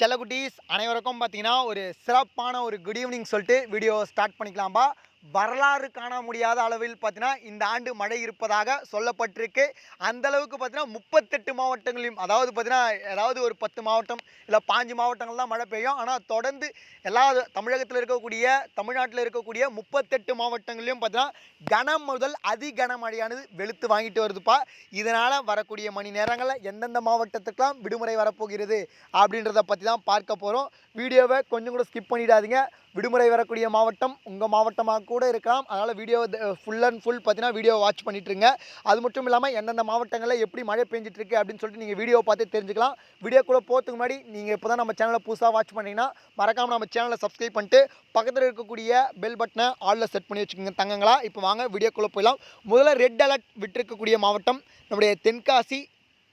செல்லகுட்டீஸ் அனைவருக்கும் பார்த்தீங்கன்னா ஒரு சிறப்பான ஒரு குட் ஈவினிங் சொல்லிட்டு வீடியோ ஸ்டார்ட் பண்ணிக்கலாம்பா. வரலாறு காண முடியாத அளவில் பார்த்தீங்கன்னா இந்த ஆண்டு மழை இருப்பதாக சொல்லப்பட்டிருக்கு. அந்த அளவுக்கு பார்த்தீங்கன்னா முப்பத்தெட்டு மாவட்டங்களையும் அதாவது பார்த்தீங்கன்னா ஏதாவது ஒரு பத்து மாவட்டம் இல்லை பாஞ்சு மாவட்டங்கள் தான் மழை பெய்யும். ஆனால் தொடர்ந்து எல்லா தமிழகத்தில் இருக்கக்கூடிய தமிழ்நாட்டில் இருக்கக்கூடிய முப்பத்தெட்டு மாவட்டங்களையும் பார்த்தீங்கன்னா கனம் முதல் அதி கனமழையானது வெளுத்து வாங்கிட்டு வருதுப்பா. இதனால் வரக்கூடிய மணி நேரங்களில் எந்தெந்த மாவட்டத்துக்கெல்லாம் விடுமுறை வரப்போகிறது அப்படின்றத பற்றி தான் பார்க்க போகிறோம் வீடியோவை கொஞ்சம் கூட ஸ்கிப் பண்ணிடாதீங்க. விடுமுறை வரக்கூடிய மாவட்டம் உங்கள் மாவட்டமாக கூட இருக்கலாம். அதனால் வீடியோ ஃபுல் அண்ட் ஃபுல் பார்த்தீங்கன்னா வீடியோ வாட்ச் பண்ணிட்டுருங்க அது மட்டும் இல்லாமல் எந்தெந்த மாவட்டங்களில் எப்படி மழை பெஞ்சிட்டு இருக்கு அப்படின்னு சொல்லிட்டு நீங்கள் வீடியோ பார்த்து தெரிஞ்சுக்கலாம். வீடியோக்குள்ளே போகிறதுக்கு முன்னாடி நீங்கள் இப்போ தான் நம்ம சேனலை புதுசாக வாட்ச் பண்ணிங்கன்னா மறக்காமல் நம்ம சேனலை சப்ஸ்கிரைப் பண்ணிட்டு பக்கத்தில் இருக்கக்கூடிய பெல் பட்டனை ஆளில் செட் பண்ணி வச்சுக்கோங்க தங்கங்களா. இப்போ வாங்க வீடியோக்குள்ளே போயிடலாம். முதல்ல ரெட் அலர்ட் விட்டிருக்கக்கூடிய மாவட்டம் நம்முடைய தென்காசி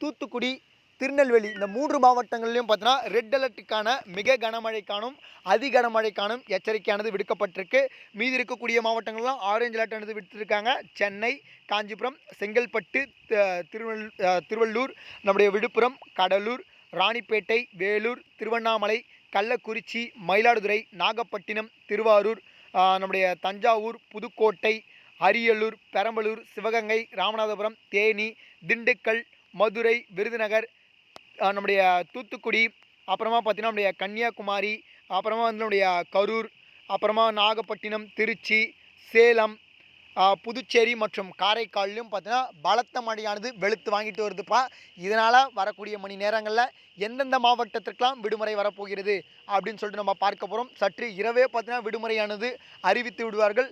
தூத்துக்குடி திருநெல்வேலி இந்த மூன்று மாவட்டங்களிலும் பார்த்தீங்கன்னா ரெட் அலர்ட்டுக்கான மிக கனமழைக்கானும் அதி கனமழைக்கானும் எச்சரிக்கையானது விடுக்கப்பட்டிருக்கு. மீதி இருக்கக்கூடிய மாவட்டங்கள்லாம் ஆரஞ்சு அலர்ட் விடுத்திருக்காங்க சென்னை காஞ்சிபுரம் செங்கல்பட்டு திருவள் திருவள்ளூர் நம்முடைய விழுப்புரம் கடலூர் ராணிப்பேட்டை வேலூர் திருவண்ணாமலை கள்ளக்குறிச்சி மயிலாடுதுறை நாகப்பட்டினம் திருவாரூர் நம்முடைய தஞ்சாவூர் புதுக்கோட்டை அரியலூர் பெரம்பலூர் சிவகங்கை ராமநாதபுரம் தேனி திண்டுக்கல் மதுரை விருதுநகர் நம்முடைய தூத்துக்குடி அப்புறமா பார்த்தீங்கன்னா நம்முடைய கன்னியாகுமரி அப்புறமா வந்து நம்முடைய கரூர் அப்புறமா நாகப்பட்டினம் திருச்சி சேலம் புதுச்சேரி மற்றும் காரைக்காலிலும் பார்த்தீங்கன்னா பலத்த மழையானது வெளுத்து வாங்கிட்டு வருதுப்பா. இதனால் வரக்கூடிய மணி நேரங்களில் எந்தெந்த மாவட்டத்திற்கெலாம் விடுமுறை வரப்போகிறது அப்படின்னு சொல்லிட்டு நம்ம பார்க்க போகிறோம் சற்று இரவே பார்த்தீங்கன்னா விடுமுறையானது அறிவித்து விடுவார்கள்.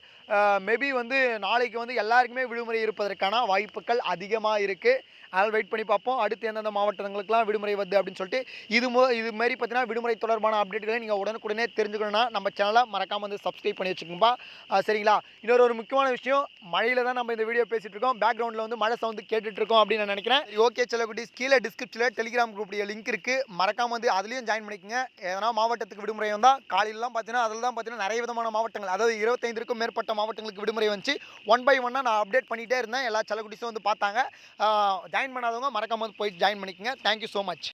மேபி வந்து நாளைக்கு வந்து எல்லாருக்குமே விடுமுறை இருப்பதற்கான வாய்ப்புகள் அதிகமாக இருக்குது அதனால் வெயிட் பண்ணி பார்ப்போம். அடுத்து எந்தெந்த மாவட்டங்களுக்கெல்லாம் விடுமுறை வருது அப்படின்னு சொல்லிட்டு இது மு இது மாதிரி பார்த்தீங்கன்னா விடுமுறை தொடர்பான அப்டேட்டுகளை நீங்கள் உடனுக்குடனே தெரிஞ்சுக்கணும்னா நம்ம சேனலை மறக்காமல் வந்து சப்ஸ்கிரைப் பண்ணி வச்சுக்கோங்கப்பா. சரிங்களா? இன்னொரு ஒரு முக்கியமான விஷயம் மழையில் தான் நம்ம இந்த வீடியோ பேசிகிட்டு இருக்கோம். பேக்ரவுண்டில் வந்து மழை சவுண்டு கேட்டுட்டு இருக்கோம் அப்படின்னு நான் நினைக்கிறேன். ஓகே செல்லக்குட்டி கீழே டிஸ்கிரிப்ஷனில் டெலிகிராம் குரூப்புடைய லிங்க் இருக்குது மறக்காம வந்து அதுலேயும் ஜாயின் பண்ணிக்கோங்க. எதனா மாவட்டத்துக்கு விடுமுறை வந்தால் காலையிலலாம் பார்த்தீங்கன்னா அதில் தான் பார்த்தீங்கன்னா நிறைய விதமான மாவட்டங்கள். அதாவது இருபத்தைந்திற்கும் மேற்பட்ட மாவட்டங்களுக்கு விடுமுறை வந்துச்சு. ஒன் பை ஒன்னாக நான் அப்டேட் பண்ணிகிட்டே இருந்தேன். எல்லா செல்லக்குட்டிஸும் வந்து பார்த்தாங்க. ஜாயின் பண்ணாதவங்க மறக்காம போய் ஜாயின் பண்ணிக்கங்க. Thank you so much